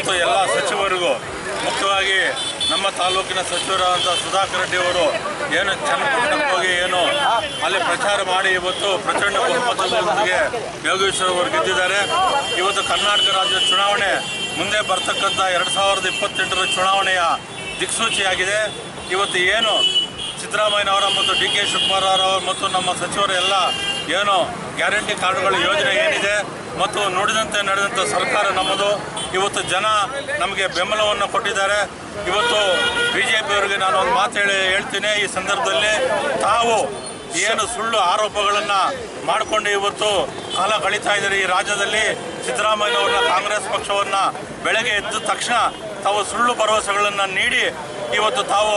ಮತ್ತು ಎಲ್ಲ ಸಚಿವರಿಗೂ ಮುಖ್ಯವಾಗಿ ನಮ್ಮ ತಾಲೂಕಿನ ಸಚಿವರಾದಂಥ ಸುಧಾಕರ್ ರೆಡ್ಡಿ ಅವರು ಏನು ಚನ್ನಪಟ್ಟಣಕ್ಕೆ ಹೋಗಿ ಏನು ಅಲ್ಲಿ ಪ್ರಚಾರ ಮಾಡಿ ಇವತ್ತು ಪ್ರಚಂಡ ಬಹುಮತದೊಂದಿಗೆ ಯೋಗೇಶ್ವರ ಅವರು ಗೆದ್ದಿದ್ದಾರೆ. ಇವತ್ತು ಕರ್ನಾಟಕ ರಾಜ್ಯ ಚುನಾವಣೆ ಮುಂದೆ ಬರ್ತಕ್ಕಂಥ ಎರಡು ಸಾವಿರದ ಇಪ್ಪತ್ತೆಂಟರ ಚುನಾವಣೆಯ ದಿಕ್ಸೂಚಿಯಾಗಿದೆ. ಇವತ್ತು ಏನು ಸಿದ್ದರಾಮಯ್ಯನವರ ಮತ್ತು ಡಿ ಕೆ ಶಿವಕುಮಾರ್ ಅವರು ಮತ್ತು ನಮ್ಮ ಸಚಿವರ ಎಲ್ಲ ಏನು ಗ್ಯಾರಂಟಿ ಕಾರ್ಡ್ಗಳ ಯೋಜನೆ ಏನಿದೆ ಮತ್ತು ನುಡಿದಂತೆ ನಡೆದಂಥ ಸರ್ಕಾರ ನಮ್ಮದು. ಇವತ್ತು ಜನ ನಮಗೆ ಬೆಂಬಲವನ್ನು ಕೊಟ್ಟಿದ್ದಾರೆ. ಇವತ್ತು ಬಿ ಜೆ ಪಿಯವರಿಗೆ ನಾನು ಒಂದು ಮಾತು ಹೇಳಿ ಹೇಳ್ತೀನಿ. ಈ ಸಂದರ್ಭದಲ್ಲಿ ತಾವು ಏನು ಸುಳ್ಳು ಆರೋಪಗಳನ್ನು ಮಾಡಿಕೊಂಡು ಇವತ್ತು ಕಾಲ ಕಳೀತಾ ಇದ್ದಾರೆ. ಈ ರಾಜ್ಯದಲ್ಲಿ ಸಿದ್ದರಾಮಯ್ಯನವ್ರನ್ನ ಕಾಂಗ್ರೆಸ್ ಪಕ್ಷವನ್ನು ಬೆಳಗ್ಗೆ ಎದ್ದ ತಕ್ಷಣ ತಾವು ಸುಳ್ಳು ಭರವಸೆಗಳನ್ನು ನೀಡಿ ಇವತ್ತು ತಾವು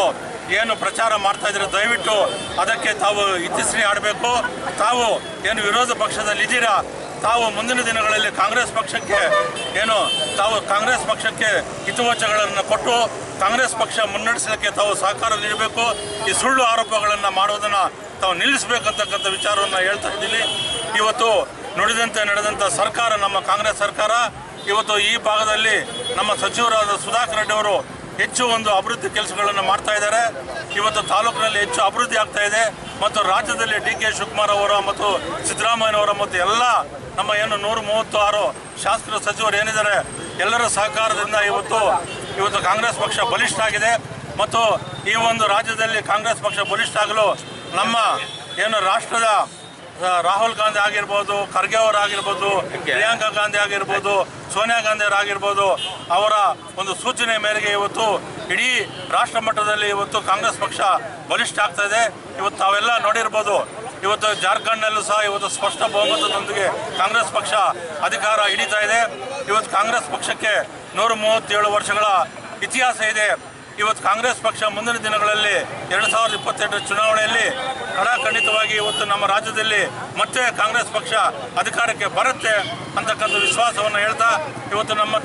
ಏನು ಪ್ರಚಾರ ಮಾಡ್ತಾ ಇದ್ದೀರ. ದಯವಿಟ್ಟು ಅದಕ್ಕೆ ತಾವು ಇತಿಶ್ರೀ ಆಡಬೇಕು. ತಾವು ಏನು ವಿರೋಧ ಪಕ್ಷದಲ್ಲಿ ಇದ್ದೀರಾ ತಾವು ಮುಂದಿನ ದಿನಗಳಲ್ಲಿ ಕಾಂಗ್ರೆಸ್ ಪಕ್ಷಕ್ಕೆ ಏನು, ತಾವು ಕಾಂಗ್ರೆಸ್ ಪಕ್ಷಕ್ಕೆ ಹಿತವಚಗಳನ್ನು ಕೊಟ್ಟು ಕಾಂಗ್ರೆಸ್ ಪಕ್ಷ ಮುನ್ನಡೆಸಲಿಕ್ಕೆ ತಾವು ಸಹಕಾರ ನೀಡಬೇಕು. ಈ ಸುಳ್ಳು ಆರೋಪಗಳನ್ನು ಮಾಡೋದನ್ನು ತಾವು ನಿಲ್ಲಿಸಬೇಕಂತಕ್ಕಂಥ ವಿಚಾರವನ್ನು ಹೇಳ್ತಾ ಇದ್ದೀನಿ. ಇವತ್ತು ನುಡಿದಂತೆ ನಡೆದಂಥ ಸರ್ಕಾರ ನಮ್ಮ ಕಾಂಗ್ರೆಸ್ ಸರ್ಕಾರ, ಇವತ್ತು ಈ ಭಾಗದಲ್ಲಿ ನಮ್ಮ ಸಚಿವರಾದ ಸುಧಾಕರ್ ರೆಡ್ಡಿ ಅವರು ಹೆಚ್ಚು ಒಂದು ಅಭಿವೃದ್ಧಿ ಕೆಲಸಗಳನ್ನು ಮಾಡ್ತಾ ಇದ್ದಾರೆ. ಇವತ್ತು ತಾಲೂಕಿನಲ್ಲಿ ಹೆಚ್ಚು ಅಭಿವೃದ್ಧಿ ಆಗ್ತಾ ಇದೆ ಮತ್ತು ರಾಜ್ಯದಲ್ಲಿ ಡಿ ಕೆ ಶಿವಕುಮಾರ್ ಅವರ ಮತ್ತು ಸಿದ್ದರಾಮಯ್ಯನವರ ಮತ್ತು ಎಲ್ಲ ನಮ್ಮ ಏನು ನೂರ ಮೂವತ್ತು ಆರು ಶಾಸಕರು, ಸಚಿವರು ಏನಿದ್ದಾರೆ, ಎಲ್ಲರ ಸಹಕಾರದಿಂದ ಇವತ್ತು ಇವತ್ತು ಕಾಂಗ್ರೆಸ್ ಪಕ್ಷ ಬಲಿಷ್ಠ ಆಗಿದೆ ಮತ್ತು ಈ ಒಂದು ರಾಜ್ಯದಲ್ಲಿ ಕಾಂಗ್ರೆಸ್ ಪಕ್ಷ ಬಲಿಷ್ಠ ಆಗಲು ನಮ್ಮ ಏನು ರಾಷ್ಟ್ರದ ರಾಹುಲ್ ಗಾಂಧಿ ಆಗಿರ್ಬೋದು, ಖರ್ಗೆ ಅವರಾಗಿರ್ಬೋದು ಪ್ರಿಯಾಂಕಾ ಗಾಂಧಿ ಆಗಿರ್ಬೋದು, ಸೋನಿಯಾ ಗಾಂಧಿ ಅವರಾಗಿರ್ಬೋದು, ಅವರ ಒಂದು ಸೂಚನೆ ಮೇರೆಗೆ ಇವತ್ತು ಇಡೀ ರಾಷ್ಟ್ರ ಮಟ್ಟದಲ್ಲಿ ಇವತ್ತು ಕಾಂಗ್ರೆಸ್ ಪಕ್ಷ ಬಲಿಷ್ಠ ಆಗ್ತಾ ಇದೆ. ಇವತ್ತು ತಾವೆಲ್ಲ ನೋಡಿರ್ಬೋದು, ಇವತ್ತು ಜಾರ್ಖಂಡ್ನಲ್ಲೂ ಸಹ ಇವತ್ತು ಸ್ಪಷ್ಟ ಬಹುಮತದೊಂದಿಗೆ ಕಾಂಗ್ರೆಸ್ ಪಕ್ಷ ಅಧಿಕಾರ ಹಿಡಿತಾ ಇದೆ. ಇವತ್ತು ಕಾಂಗ್ರೆಸ್ ಪಕ್ಷಕ್ಕೆ ನೂರ ಮೂವತ್ತೇಳು ವರ್ಷಗಳ ಇತಿಹಾಸ ಇದೆ. ಇವತ್ತು ಕಾಂಗ್ರೆಸ್ ಪಕ್ಷ ಮುಂದಿನ ದಿನಗಳಲ್ಲಿ ಎರಡು ಸಾವಿರದ ಇಪ್ಪತ್ತೆಂಟರ ಚುನಾವಣೆಯಲ್ಲಿ ಕಡಾಖಂಡಿತವಾಗಿ ಇವತ್ತು ನಮ್ಮ ರಾಜ್ಯದಲ್ಲಿ ಮತ್ತೆ ಕಾಂಗ್ರೆಸ್ ಪಕ್ಷ ಅಧಿಕಾರಕ್ಕೆ ಬರುತ್ತೆ ಅಂತಕ್ಕಂಥ ವಿಶ್ವಾಸವನ್ನು ಹೇಳ್ತಾ, ಇವತ್ತು ನಮ್ಮ